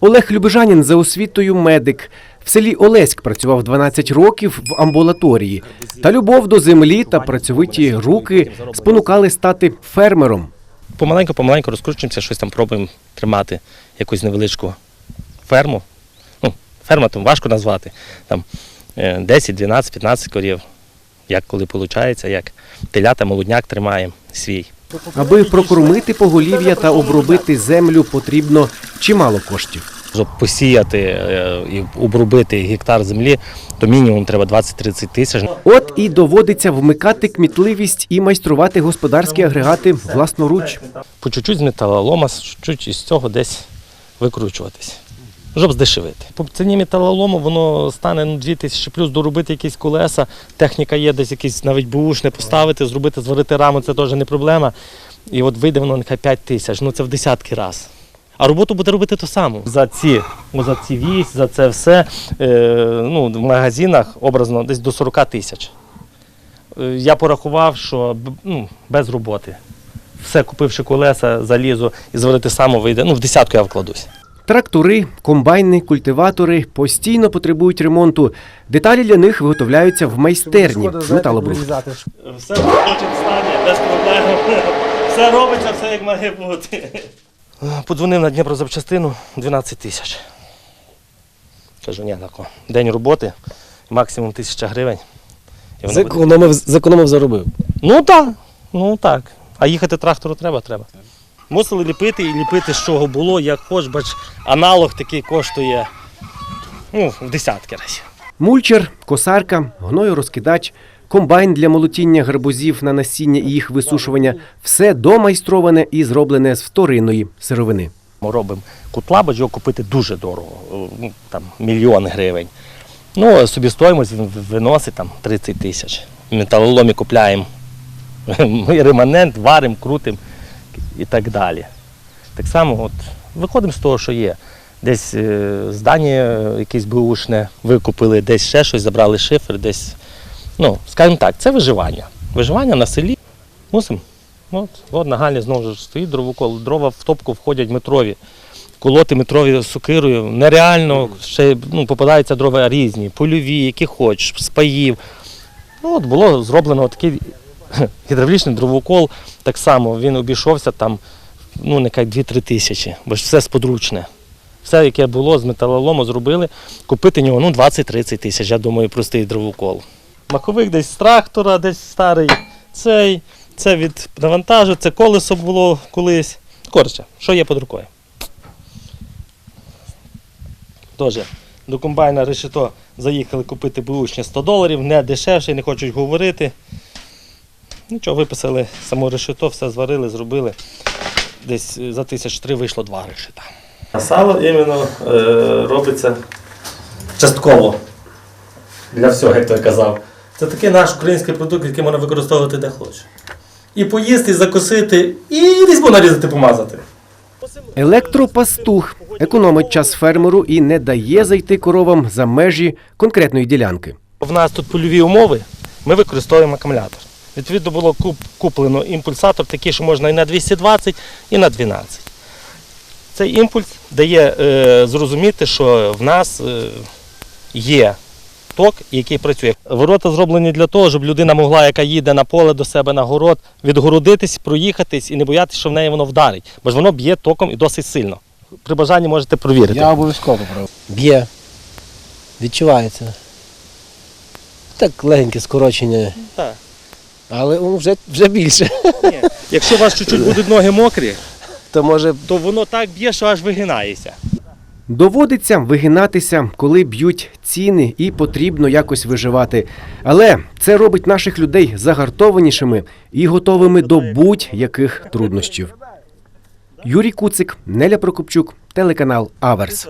Олег Любежанін за освітою медик. В селі Олеськ працював 12 років в амбулаторії. Та любов до землі та працьовиті руки спонукали стати фермером. Помаленьку, помаленьку розкручуємося, щось там пробуємо тримати, якусь невеличку ферму. Ну, ферма там важко назвати. Там е, 10, 12, 15 корів. Як коли виходить, як телята, молодняк тримаємо свій. Аби прокормити поголів'я та обробити землю, потрібно чимало коштів. Щоб посіяти е, і обробити гектар землі, то мінімум треба 20-30 тисяч. От і доводиться вмикати кмітливість і майструвати господарські агрегати власноруч. По чуть-чуть з металолома, чуть-чуть із цього десь викручуватись. Щоб здешевити. По ціні металолому воно стане ну, 2 тисячі плюс доробити якісь колеса. Техніка є, десь якісь навіть бушне поставити, зробити, зварити раму, це теж не проблема. І от вийде воно нехай 5 тисяч, ну це в десятки раз. А роботу буде робити ту саму. За ці, за ці вісь, за це все е, ну, в магазинах образно десь до 40 тисяч. Е, Я порахував, що ну, без роботи. Все купивши колеса, залізо і зварити само вийде. Ну, в десятку я вкладусь. Трактори, комбайни, культиватори постійно потребують ремонту. Деталі для них виготовляються в майстерні з. Все в робочому стані, без проблем. Все робиться, все як має бути. Подзвонив на Дніпро запчастину 12 тисяч. Кажу, ні, тако. День роботи, максимум тисяча гривень. І воно буде. Зекономив, зекономив, заробив. Ну так, ну так. А їхати трактору треба, треба. Мусили ліпити і ліпити, з чого було, як хоч, бач, аналог такий коштує ну, в десятки разів. Мульчер, косарка, гною-розкидач, комбайн для молотіння гарбузів на насіння і їх висушування все домайстроване і зроблене з вторинної сировини. Ми робимо кутла, бо його купити дуже дорого, ну, там мільйон гривень. Ну, собі стоїмость виносить там 30 тисяч. Металоломі купляємо реманент, варимо, крутимо і так далі. Так само от, виходимо з того, що є. Десь е, здання якесь бушне викупили, десь ще щось, забрали шифер, десь. Ну, скажімо так, це виживання. Виживання на селі. Мусимо. От, от нагальні знову ж стоїть дровокол, дрова в топку входять метрові. Колоти метрові сокирою нереально, ще ну, попадаються дрова різні, польові, які хочеш, з паїв. Ну, от було зроблено такий гідравлічний дровокол, так само він обійшовся там, ну, нехай 2-3 тисячі, бо ж все сподручне. Все, яке було з металолому, зробили. Купити нього ну, 20-30 тисяч, я думаю, простий дровокол. Маковик десь з трактора, десь старий, цей, це від навантажу, це колесо було колись. Коротше, що є під рукою. Тоже до комбайна решето заїхали купити бушні 100 доларів, не дешевше, не хочуть говорити. Нічого, виписали само решето, все зварили, зробили. Десь за тисяч три вийшло два решета. А сало іменно е, робиться частково. Для всього, як той казав. Це такий наш український продукт, який можна використовувати де хоче. І поїсти, і закусити, і різьбу нарізати, помазати. Електропастух економить час фермеру і не дає зайти коровам за межі конкретної ділянки. В нас тут польові умови, ми використовуємо акумулятор. Відповідно, було куплено імпульсатор такий, що можна і на 220, і на 12. Цей імпульс дає е, зрозуміти, що в нас е, є ток, який працює. Ворота зроблені для того, щоб людина могла, яка їде на поле до себе на город, відгородитись, проїхатись і не боятися, що в неї воно вдарить. Бо ж воно б'є током і досить сильно. При бажанні можете провірити. Я обов'язково попробую. Б'є. Відчувається. Так легеньке скорочення, Так. але ну, вже, вже більше. Якщо у вас чуть-чуть будуть ноги мокрі, То може то воно так б'є, що аж вигинається. Доводиться вигинатися, коли б'ють ціни, і потрібно якось виживати. Але це робить наших людей загартованішими і готовими до будь-яких труднощів. Юрій Куцик, Неля Прокопчук, телеканал Аверс.